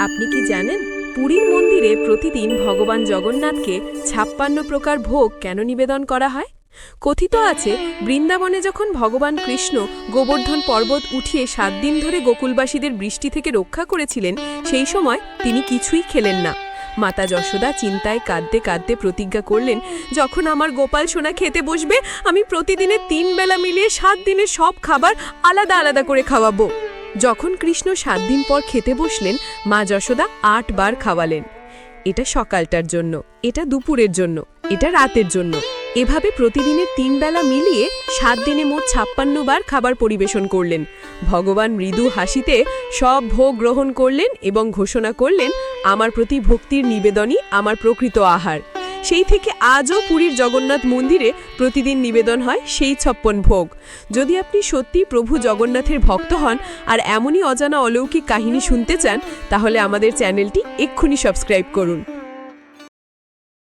আপনি কি জানেন পুরীর মন্দিরে প্রতিদিন ভগবান জগন্নাথকে ছাপ্পান্ন প্রকার ভোগ কেন নিবেদন করা হয়? কথিত আছে, বৃন্দাবনে যখন ভগবান কৃষ্ণ গোবর্ধন পর্বত উঠিয়ে সাত দিন ধরে গোকুলবাসীদের বৃষ্টি থেকে রক্ষা করেছিলেন, সেই সময় তিনি কিছুই খেলেন না। মাতা যশোদা চিন্তায় কাঁদতে কাঁদতে প্রতিজ্ঞা করলেন, যখন আমার গোপাল সোনা খেতে বসবে, আমি প্রতিদিনে তিন বেলা মিলিয়ে সাত দিনের সব খাবার আলাদা আলাদা করে খাওয়াবো। যখন কৃষ্ণ সাত দিন পর খেতে বসলেন, মা যশোদা আট বার খাওয়ালেন। এটা সকালটার জন্য, এটা দুপুরের জন্য, এটা রাতের জন্য। এভাবে প্রতিদিনের তিন বেলা মিলিয়ে সাত দিনে মোট ছাপ্পান্ন বার খাবার পরিবেশন করলেন। ভগবান মৃদু হাসিতে সব ভোগ গ্রহণ করলেন এবং ঘোষণা করলেন, আমার প্রতি ভক্তির নিবেদনই আমার প্রকৃত আহার। সেই থেকে আজও পুরীর জগন্নাথ মন্দিরে প্রতিদিন নিবেদন হয় সেই ছপ্পন ভোগ। যদি আপনি সত্যি প্রভু জগন্নাথের ভক্ত হন আর এমনই অজানা অলৌকিক কাহিনী শুনতে চান, তাহলে আমাদের চ্যানেলটি এক্ষুনি সাবস্ক্রাইব করুন।